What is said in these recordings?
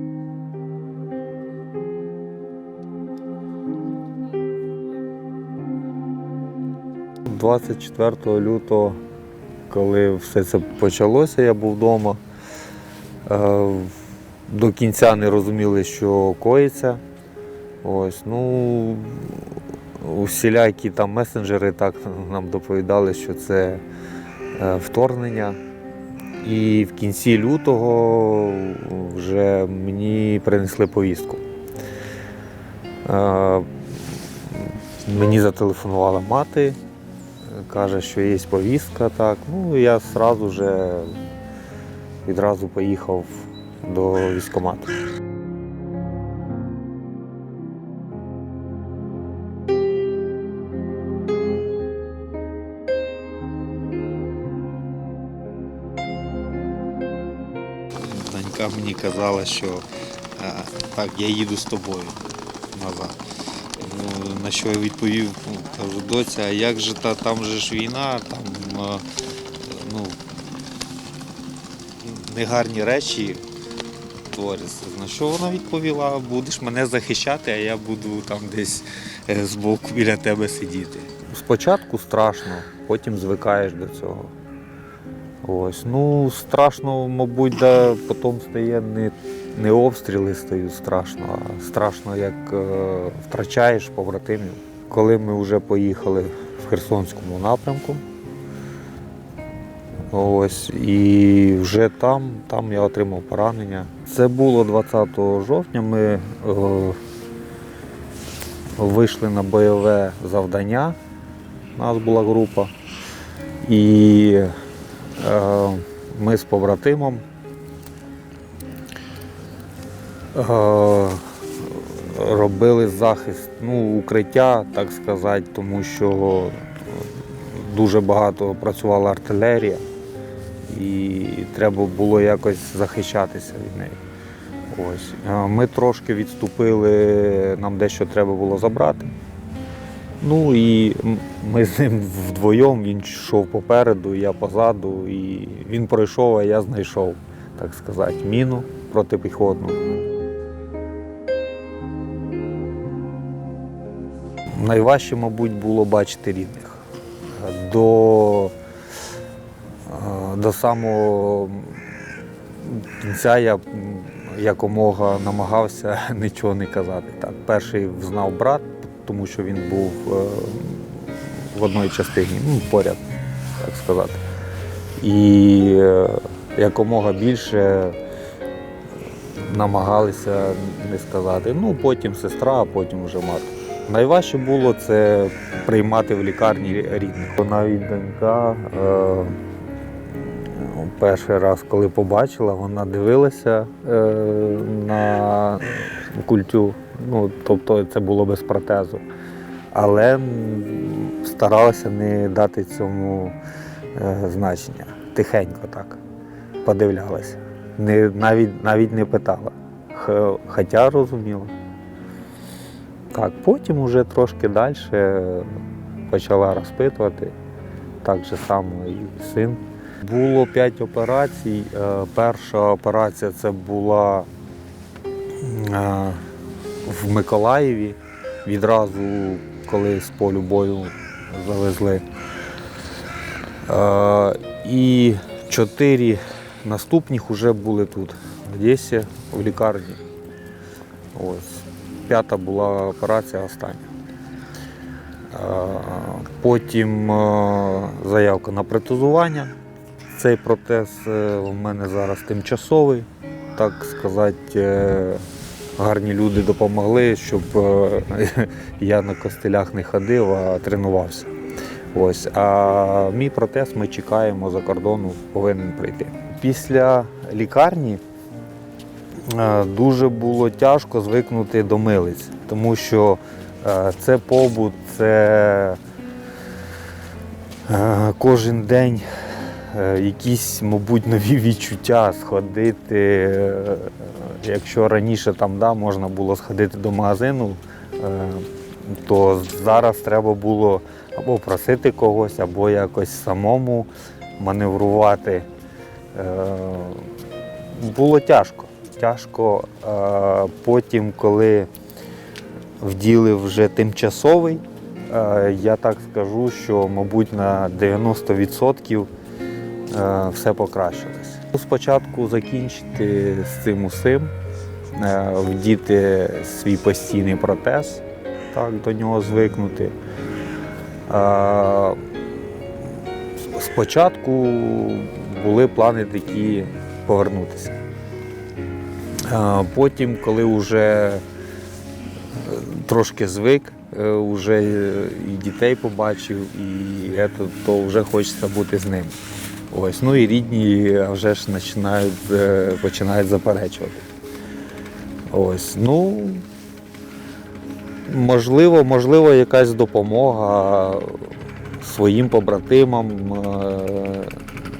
– 24 лютого, коли все це почалося, я був вдома. Е, До кінця не розуміли, що коїться. Ось, ну, усілякі там месенджери так нам доповідали, що це е, вторгнення. І в кінці лютого вже мені принесли повістку. Мені зателефонувала мати, каже, що є повістка. Так. Ну, я одразу вже відразу поїхав до військкомату. Донька мені казала, що е, так, я їду з тобою назад. Ну, на що я відповів, ну, кажу, доця, а як же та, там же ж війна, там е, ну, негарні речі творяться. На що вона відповіла, будеш мене захищати, а я буду там десь збоку біля тебе сидіти. Спочатку страшно, потім звикаєш до цього. Ось, ну страшно, мабуть, да, потім стає не, не обстріли стають страшно, а страшно, як е, втрачаєш побратимів. Коли ми вже поїхали в Херсонському напрямку, ось, і вже там, там я отримав поранення. Це було 20 жовтня. Ми е, вийшли на бойове завдання. У нас була група. І Ми з побратимом е, робили захист, ну, укриття, так сказати, тому що дуже багато працювала артилерія і треба було якось захищатися від неї. Ось. Е, Ми трошки відступили, нам дещо треба було забрати. Ну і ми з ним вдвоєм, він йшов попереду, я позаду, і він пройшов, а я знайшов, так сказати, міну протипіхотну. Найважче, мабуть, було бачити рідних. До, е, до самого кінця я якомога намагався нічого не казати. Так, перший знав брат, тому що він був е, в одній частині, ну, поряд, так сказати. І е, якомога більше намагалися не сказати. Ну, потім сестра, а потім вже мати. Найважче було це приймати в лікарні рідних. Навіть донька е, перший раз, коли побачила, вона дивилася е, на культю. Ну, тобто це було без протезу. Але старалася не дати цьому е, значення. Тихенько так подивлялася. Не, навіть, навіть не питала. Хоча розуміла. Так, потім вже трошки далі почала розпитувати. Так же само і син. Було п'ять операцій. Е, Перша операція це була е, в Миколаєві. Відразу, коли з полю бою завезли. Е, І чотири наступних вже були тут, в Одесі, в лікарні. Ось. П'ята була операція остання. Е, Потім е, заявка на протезування. Цей протез у мене зараз тимчасовий, так сказати, гарні люди допомогли, щоб е, я на костелях не ходив, а тренувався. Ось. А мій протез ми чекаємо за кордону, повинен прийти. Після лікарні е, дуже було тяжко звикнути до милиць, тому що е, це побут, це кожен день якісь, мабуть, нові відчуття сходити. Якщо раніше там да, можна було сходити до магазину, е, то зараз треба було або просити когось, або якось самому маневрувати. Е, Було тяжко. тяжко. Е, Потім, коли вділи вже тимчасовий, я так скажу, що, мабуть, на 90% е, все покращилось. Спочатку закінчити з цим усім, е, вдіти свій постійний протез, так, до нього звикнути. Е, Спочатку були плани такі повернутися. Потім, коли вже трошки звик, е, вже і дітей побачив, і то вже хочеться бути з ним. Ось. Ну і рідні вже ж починають, е, починають заперечувати. Ось. Ну, можливо, можливо, якась допомога своїм побратимам, е,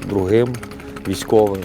другим військовим.